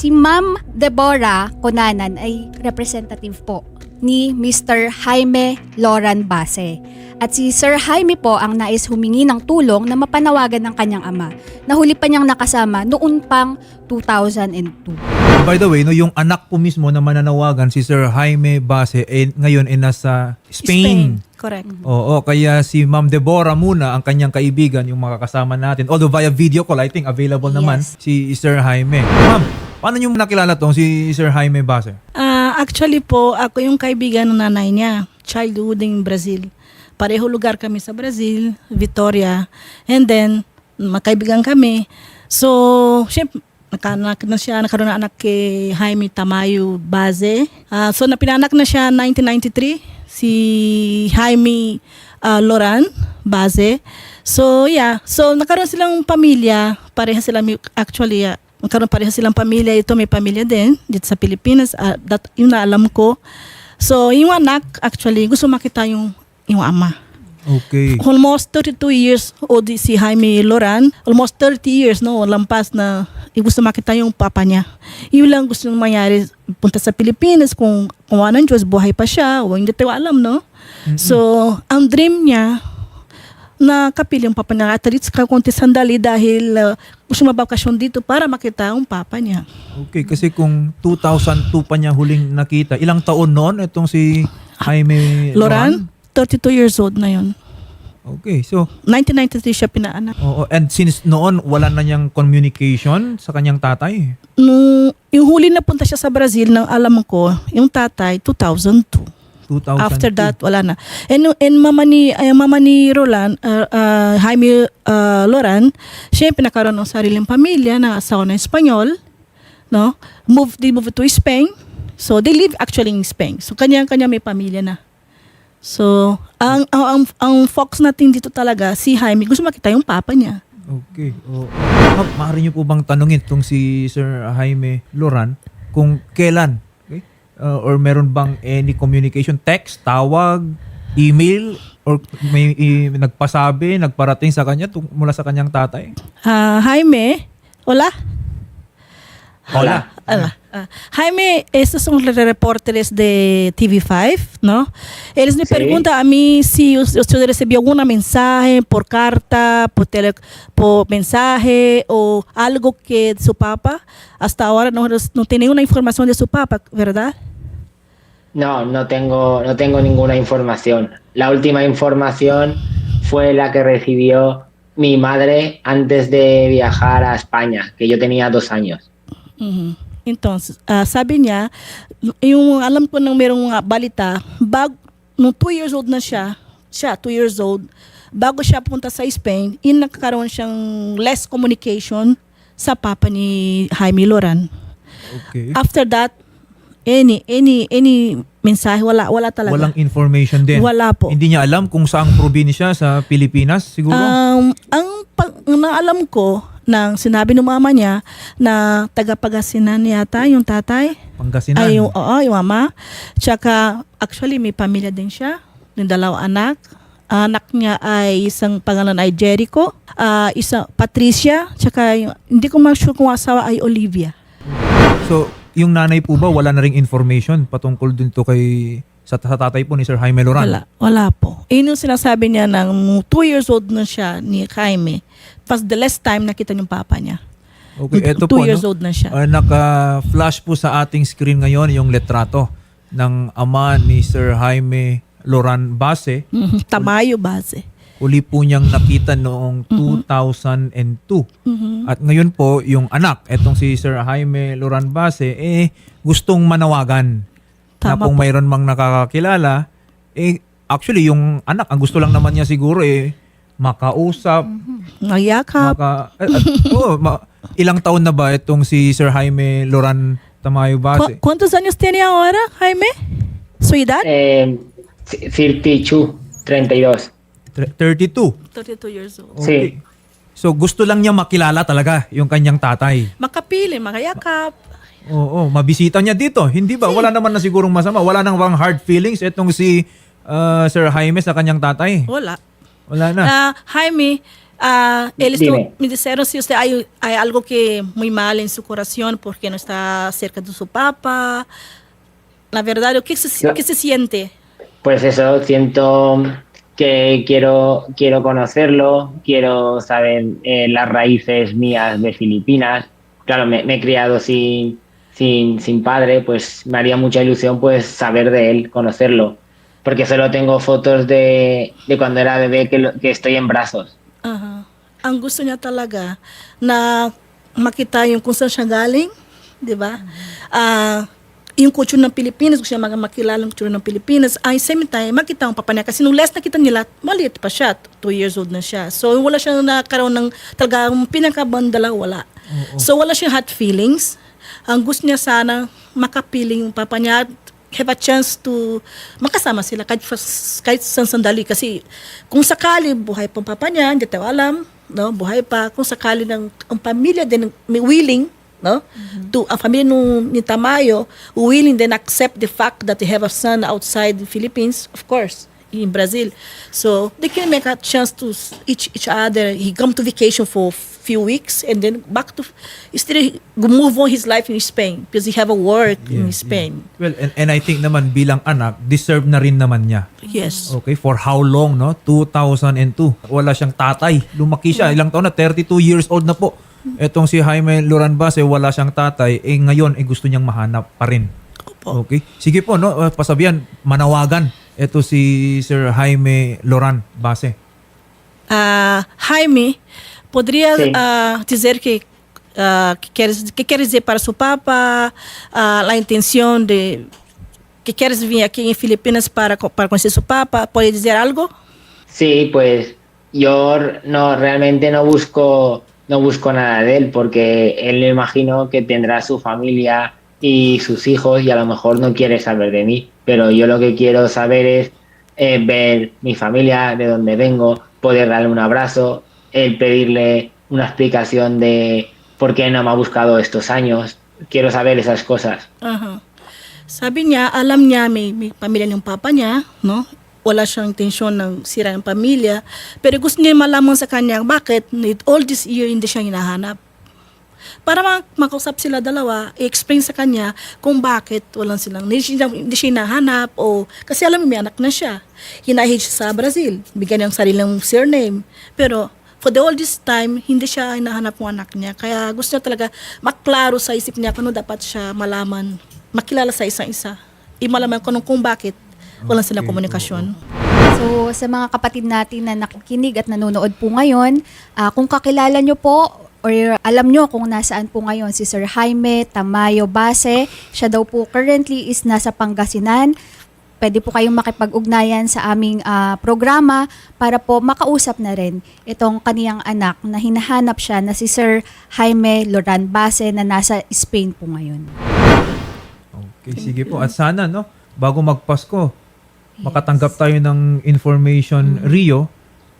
Si Ma'am Deborah Conanan ay representative po ni Mr. Jaime Loran Base. At si Sir Jaime po ang nais humingi ng tulong na mapanawagan ng kanyang ama na huli pa niyang nakasama noon pang 2002. By the way, no, yung anak po mismo na mananawagan, si Sir Jaime Base, eh, ngayon ay nasa Spain. Correct. Oo, kaya si Ma'am Deborah muna, ang kanyang kaibigan, yung makakasama natin. Although via video call, I think available naman Yes. si Sir Jaime. Ma'am, paano niyo nakilala tong si Sir Jaime Base? Ah, actually po, ako yung kaibigan ng nanay niya. Childhood in Brazil. Pareho lugar kami sa Brazil, Vitoria. And then, magkaibigan kami. So, syempre, nakanak na siya, nakaroon na anak kay Jaime Tamayo Baze. Ah, so, napinanak na siya 1993, si Jaime ah, Loran Baze. So, yeah. So, nakaroon silang pamilya. Pareha sila, actually, ah, nagkaroon pareha silang pamilya. Ito may pamilya din dito sa Pilipinas. Ah, that, yun na alam ko. So, yung anak, actually, gusto makita yung, yung ama. Okay. Almost 32 years old si Jaime Loran. Almost 30 years, no? Lampas na gusto makita yung papa niya. Yun lang gusto nung mangyari. Punta sa Pilipinas kung kung ano Diyos, buhay pa siya o hindi tayo alam, no? So, ang dream niya na kapil yung papa niya at least kakunti sandali dahil uh, gusto mabakasyon dito para makita ang papa niya. Okay, kasi kung 2002 pa niya huling nakita, ilang taon noon itong si Jaime Loran, 32 years old na yun. Okay, so, 1993 siya pinaanak. oo, and since noon, wala na niyang communication sa kanyang tatay. Nung yung huli na punta siya sa Brazil, nang alam ko, yung tatay, 2002. 2002. After that, wala na. And, and mama ni, ay, mama ni Roland, uh, uh, Jaime uh, Loran, siya yung pinakaroon ng sariling pamilya na asawa na Espanyol. No? Move, they moved to Spain. So, they live actually in Spain. So, kanya-kanya may pamilya na. So, ang, ang, ang, ang focus natin dito talaga, si Jaime, gusto makita yung papa niya. Okay. Oo. Ma'am, maaari niyo po bang tanungin itong si Sir Jaime Loran kung kailan? Uh, or meron bang any communication, text, tawag, email, or may i- nagpasabi, nagparating sa kanya tung- mula sa kanyang tatay? Ah, Jaime, hola. Hola. Hola. Ah, Jaime, estos son los reporteres de TV5, ¿no? Él me Sí. pregunta a mí si us- usted recibió algún mensaje por carta, por, tele, por mensaje o algo que su papá, hasta ahora no, no tiene ninguna información de su papá, ¿verdad? No, no tengo, no tengo ninguna información. La última información fue la que recibió mi madre antes de viajar a España, que yo tenía dos años. Mhm. Então, ah, sabi niya, yung alam ko nang merong mga balita, bag, nung two years old na siya, siya, two years old, bago siya punta sa Spain, in nagkaroon siyang less communication sa papa ni Jaime Loran. Okay. After that, any, any, any mensahe, wala, wala talaga. Walang information din. Wala po. Hindi niya alam kung saang probinsya sa Pilipinas, siguro? Um, ang pag, naalam ko, nang sinabi ng mama niya na taga-Pagasinan yata yung tatay. Pangasinan. Ay, yung, oo, yung mama. Tsaka, actually, may pamilya din siya. Yung dalawang anak. Anak niya ay isang pangalan ay Jericho. ah isa Patricia. Tsaka, yung, hindi ko ma-sure kung asawa ay Olivia. So, yung nanay po ba, wala na ring information patungkol dun to kay sa, sa tatay po ni Sir Jaime Loran? Wala. Wala po. Yun yung sinasabi niya ng two years old na siya ni Jaime. Pas the last time nakita yung papa niya. Okay, eto two po, years no? old na siya. Ah, naka-flash po sa ating screen ngayon yung letrato ng ama ni Sir Jaime Loran Base. Mhm. Tamayo base. Uli po niyang nakita noong 2002. Mhm. At ngayon po, yung anak, etong si Sir Jaime Loran Base, eh, gustong manawagan na Tama kung po. mayroon mang nakakakilala, eh, actually, yung anak, ang gusto lang naman niya siguro, eh, makausap, Nagyakap. maka, eh, at, oh, ma- ilang taon na ba itong si Sir Jaime Loran Tamayo Cu- Base? ¿Cuántos años tiene ahora, Jaime? ¿Su edad? Eh, 32, 32. Tre- 32. 32 years old. Sí. So, gusto lang niya makilala talaga yung kanyang tatay. Makapili, makayakap. Oo, mabisita niya dito. Hindi ba? Wala naman na sigurong masama. Wala nang bang hard feelings itong si ah, Sir Jaime sa kanyang tatay. Wala. Wala na. Ah, Jaime, Ah, eles Dime. me disseram se usted hay, hay algo que muy mal en su corazón porque no está cerca de su papá. La verdad, ¿qué se, No. qué se siente? Pues eso, siento que quiero, quiero conocerlo, quiero saber eh, las raíces mías de Filipinas. Claro, me, he criado sin, sin, sin padre, pues me haría mucha ilusión pues saber de él, conocerlo. Porque solo tengo fotos de, de cuando era bebé que, que estoy en brazos. Aha. Ang talaga na makita yung kung saan siya galing, ba? Ah, yung kulture ng Pilipinas, gusto niya mag- makilala yung kulture ng Pilipinas. Ay, same time, makita ang papa niya. Kasi nung last nakita nila, maliit pa siya. Two years old na siya. So, wala siyang nakaroon ng talagang pinakabandala, wala. So, wala siyang hot feelings. Ang gusto niya sana, makapiling yung papa niya, have a chance to makasama sila kahit, kahit sa sandali. Kasi kung sakali buhay pa ang papa niya, hindi tayo alam, no? buhay pa. Kung sakali ng ang pamilya din may willing, no? To ang pamilya nung ni Tamayo willing then accept the fact that they have a son outside the Philippines, of course, in Brazil. So they can make a chance to each each other. He come to vacation for few weeks and then back to still move on his life in Spain because he have a work in Yes, Spain. yeah. Well, and, and I think naman bilang anak, deserve na rin naman niya. Yes. Okay, for how long, no? 2002. Wala siyang tatay. Lumaki siya. Ilang taon na? 32 years old na po. Etong si Jaime Loran Base, wala siyang tatay. Eh ngayon, eh gusto niyang mahanap pa rin. Opo. Okay? Sige po, no? Uh, Pasabihan, manawagan. Ito si Sir Jaime Loran Base. Ah, Jaime, poderia Sim. ah, dizer que ah, que queres que queres dizer para seu papa ah, a intenção de que queres vir aqui em Filipinas para para conhecer seu papa? Pode dizer algo? Sí, pues yo no realmente no busco no busco nada de él porque él me imagino que tendrá su familia y sus hijos y a lo mejor no quiere saber de mí, pero yo lo que quiero saber es eh, ver mi familia, de dónde vengo, poder darle un abrazo, el pedirle una explicación de por qué no me ha buscado estos años. Quiero saber esas cosas. Aha. Sabi niya, alam niya may, no? Wala siyang intensyon ng sira ng pamilya. Pero gusto niya malaman sa kanya bakit all this year hindi siya hinahanap. Para mak- makausap sila dalawa, i-explain sa kanya kung bakit walang silang, hindi siya, hindi siya hinahanap o kasi alam mo, may anak na siya. Hinahid siya sa Brazil, bigyan niya ang sariling surname. Pero for the all this time, hindi siya hinahanap ng anak niya. Kaya gusto niya talaga maklaro sa isip niya kung ano dapat siya malaman, makilala sa isang isa. I-malaman kung, kung bakit walang silang Okay, komunikasyon. So sa mga kapatid natin na nakikinig at nanonood po ngayon, ah, kung kakilala nyo po or alam nyo kung nasaan po ngayon si Sir Jaime Tamayo Base, siya daw po currently is nasa Pangasinan. Pwede po kayong makipag-ugnayan sa aming ah, programa para po makausap na rin itong kaniyang anak na hinahanap siya na si Sir Jaime Loran Base na nasa Spain po ngayon. Okay, sige po. At sana, no? Bago magpasko, makatanggap tayo ng information Rio,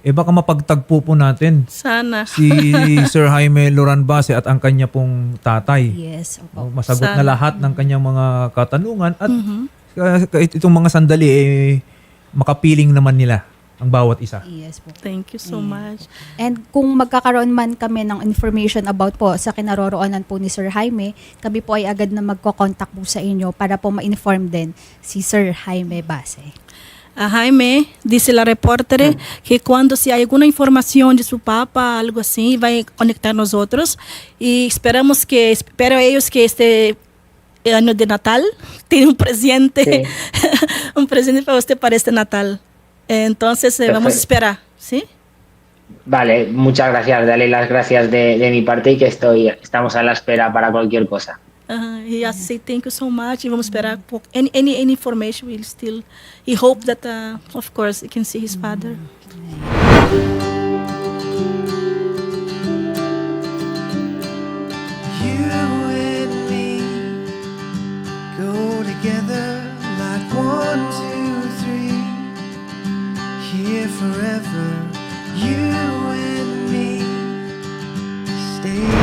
eh baka mapagtagpo po natin Sana. si Sir Jaime Loran Base at ang kanya pong tatay. Yes, Oh, opo. masagot na Sana. lahat ng kanyang mga katanungan at Mhm. uh, kahit itong mga sandali eh, makapiling naman nila ang bawat isa. Yes po. Thank you so much. And kung magkakaroon man kami ng information about po sa kinaroroonan po ni Sir Jaime, kami po ay agad na magko-contact po sa inyo para po ma-inform din si Sir Jaime Base. A Jaime disse la repórter que quando se há alguma informação de seu papa, algo assim, vai conectar nós outros e esperamos que espero eles que este ano de Natal tenha um presente, Sí. um presente para você para este Natal. Entonces eh, vamos a esperar, ¿sí? Vale, muchas gracias. Dale las gracias de, de mi parte y que estoy, estamos a la espera para cualquier cosa. Uh, he yeah. say thank you so much. Vamos esperar mm. any, any any information. We'll still he hope that uh, of course he can see his father. Mm-hmm. You and me go together like one, two, three. Here forever. You and me stay.